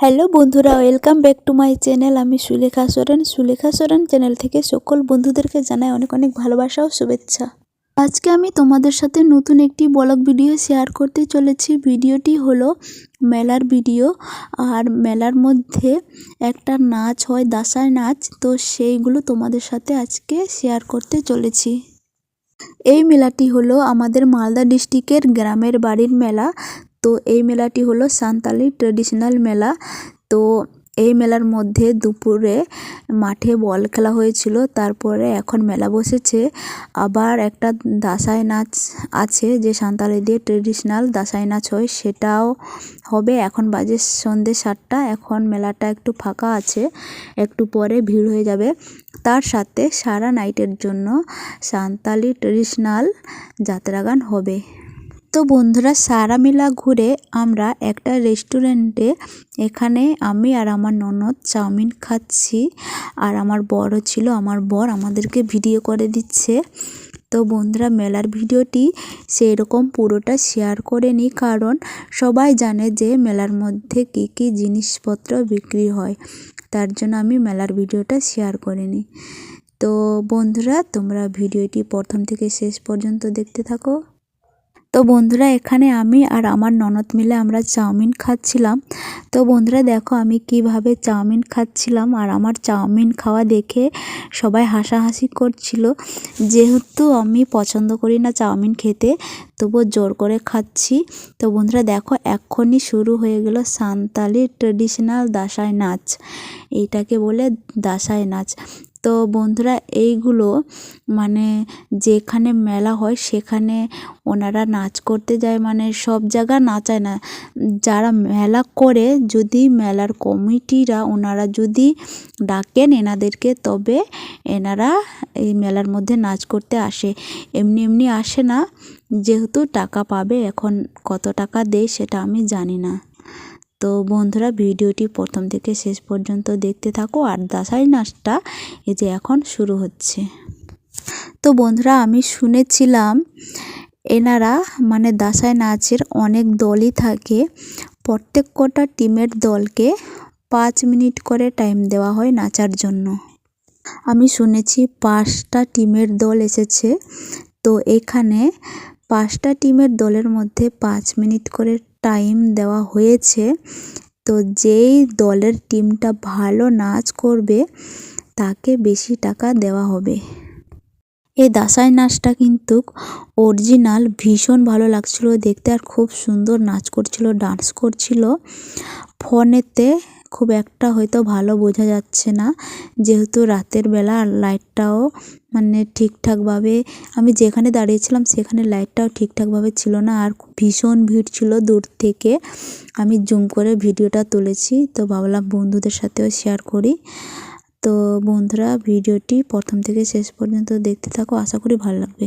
Hello বন্ধুরা welcome back to my channel আমি Sulekha Soren. Sulekha Soren channel থেকে সকল বন্ধুদেরকে জানাই অনেক অনেক ভালোবাসা ও শুভেচ্ছা। আজকে আমি তোমাদের সাথে নতুন একটি ব্লগ ভিডিও শেয়ার করতে চলেছি। ভিডিওটি হলো মেলার ভিডিও আর মেলার মধ্যে একটা নাচ হয় দাসায় নাচ। তো সেইগুলো তোমাদের সাথে আজকে শেয়ার করতে চলেছি। এই মেলাটি হলো আমাদের মালদা ডিস্ট্রিক্টের গ্রামের বাড়ির মেলা। তো এই মেলাটি হলো সান্তালি ট্রেডিশনাল মেলা। তো এই মেলার মধ্যে দুপুরে মাঠে বল খেলা হয়েছিল, তারপরে এখন মেলা বসেছে। আবার একটা দাসাই নাচ আছে যে সাঁওতালিদের ট্রেডিশনাল দাসাই নাচ হয়, সেটাও হবে। এখন বাজে সন্ধ্যে সাতটা, এখন মেলাটা একটু ফাঁকা আছে, একটু পরে ভিড় হয়ে যাবে। তার সাথে সারা নাইটের জন্য সাঁওতালি ট্রেডিশনাল যাত্রা গান হবে। তো বন্ধুরা, সারা মেলা ঘুরে আমরা একটা রেস্টুরেন্টে এখানে আমি আর আমার ননদ চাউমিন খাচ্ছি। আর আমার বরও ছিল, আমার বর আমাদেরকে ভিডিও করে দিচ্ছে। তো বন্ধুরা, মেলার ভিডিওটি সেই রকম পুরোটা শেয়ার করে নিই কারণ সবাই জানে যে মেলার মধ্যে কী কী জিনিসপত্র বিক্রি হয়। তার জন্য আমি মেলার ভিডিওটা শেয়ার করে নিই তো বন্ধুরা, তোমরা ভিডিওটি প্রথম থেকে শেষ পর্যন্ত দেখতে থাকো। তো বন্ধুরা, এখানে আমি আর আমার ননদ মিলে আমরা চাউমিন খাচ্ছিলাম। তো বন্ধুরা, দেখো আমি কীভাবে চাউমিন খাচ্ছিলাম আর আমার চাউমিন খাওয়া দেখে সবাই হাসাহাসি করছিল। যেহেতু আমি পছন্দ করি না চাউমিন খেতে, তবুও জোর করে খাচ্ছি। তো বন্ধুরা, দেখো এখনই শুরু হয়ে গেল সান্তালি ট্রেডিশনাল দাসাই নাচ। এইটাকে বলে দাসাই নাচ। তো বন্ধুরা, এইগুলো মানে যেখানে মেলা হয় সেখানে ওনারা নাচ করতে যায়। মানে সব জায়গা নাচায় না। যারা মেলা করে, যদি মেলার কমিটিরা ওনারা যদি ডাকেন এনাদেরকে, তবে এনারা এই মেলার মধ্যে নাচ করতে আসে। এমনি এমনি আসে না, যেহেতু টাকা পাবে, এখন কত টাকা দেয় সেটা আমি জানি না। তো বন্ধুরা, ভিডিওটি প্রথম থেকে শেষ পর্যন্ত দেখতে থাকো আর দাসাই নাচটা এই যে এখন শুরু হচ্ছে। তো বন্ধুরা, আমি শুনেছিলাম এনারা মানে দাসাই নাচের অনেক দলই থাকে। প্রত্যেক কটা টিমের দলকে পাঁচ মিনিট করে টাইম দেওয়া হয় নাচার জন্য। আমি শুনেছি পাঁচটা টিমের দল এসেছে। তো এখানে পাঁচটা টিমের দলের মধ্যে পাঁচ মিনিট করে টাইম দেওয়া হয়েছে। তো যেই দলের টিমটা ভালো নাচ করবে, তাকে বেশি টাকা দেওয়া হবে। এই দাসাই নাচটা কিন্তু অরিজিনাল ভীষণ ভালো লাগছিল দেখতে আর খুব সুন্দর নাচ করছিল ডান্স করছিল। ফোনেতে খুব একটা হয়তো ভালো বোঝা যাচ্ছে না। যেহেতু রাতের বেলা আর লাইটটাও মানে ঠিকঠাকভাবে আমি যেখানে দাঁড়িয়েছিলাম সেখানে লাইটটাও ঠিকঠাকভাবে ছিল না। আর ভীষণ ভিড় ছিল দূর থেকে। আমি জুম করে ভিডিওটা তুলেছি। তো ভাবলাম বন্ধুদের সাথেও শেয়ার করি। তো বন্ধুরা, ভিডিওটি প্রথম থেকে শেষ পর্যন্ত দেখতে থাকো। আশা করি ভালো লাগবে।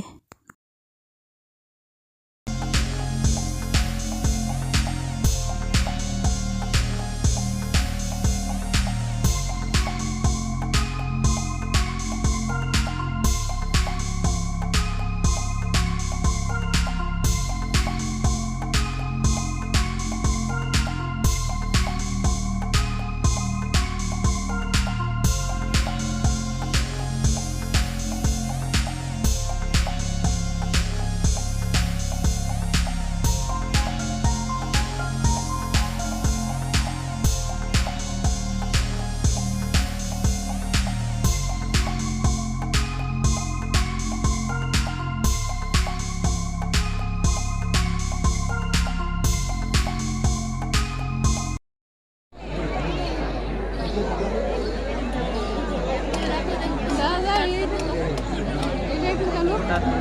একটু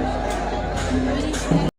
জানো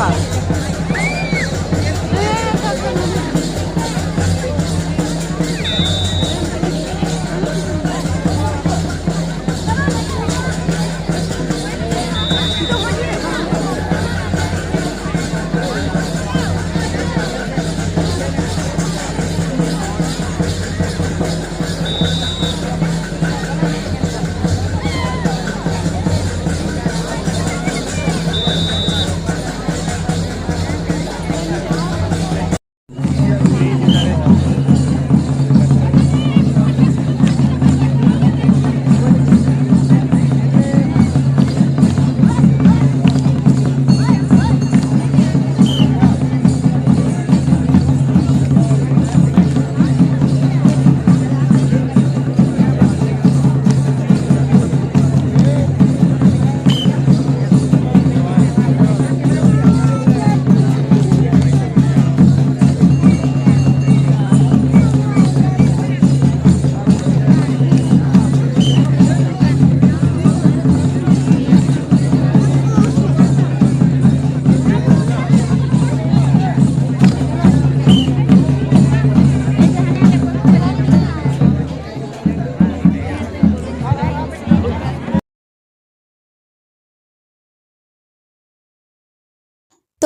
算了。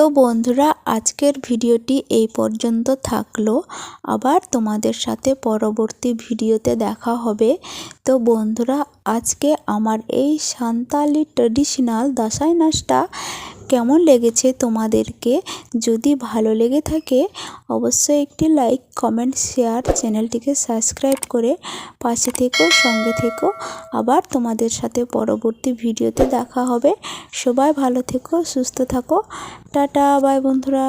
তো বন্ধুরা, আজকের ভিডিওটি এই পর্যন্ত থাকল। আবার তোমাদের সাথে পরবর্তী ভিডিওতে দেখা হবে। তো বন্ধুরা, আজকে আমার এই সান্তালি ট্রেডিশনাল দাসাই নাচটা কেমন লেগেছে তোমাদেরকে? যদি ভালো লেগে থাকে, অবশ্যই একটি লাইক কমেন্ট শেয়ার চ্যানেলটিকে সাবস্ক্রাইব করে পাশে থেকো, সঙ্গে থেকো। আবার তোমাদের সাথে পরবর্তী ভিডিওতে দেখা হবে। সবাই ভালো থেকো, সুস্থ থাকো। টাটা বাই বন্ধুরা।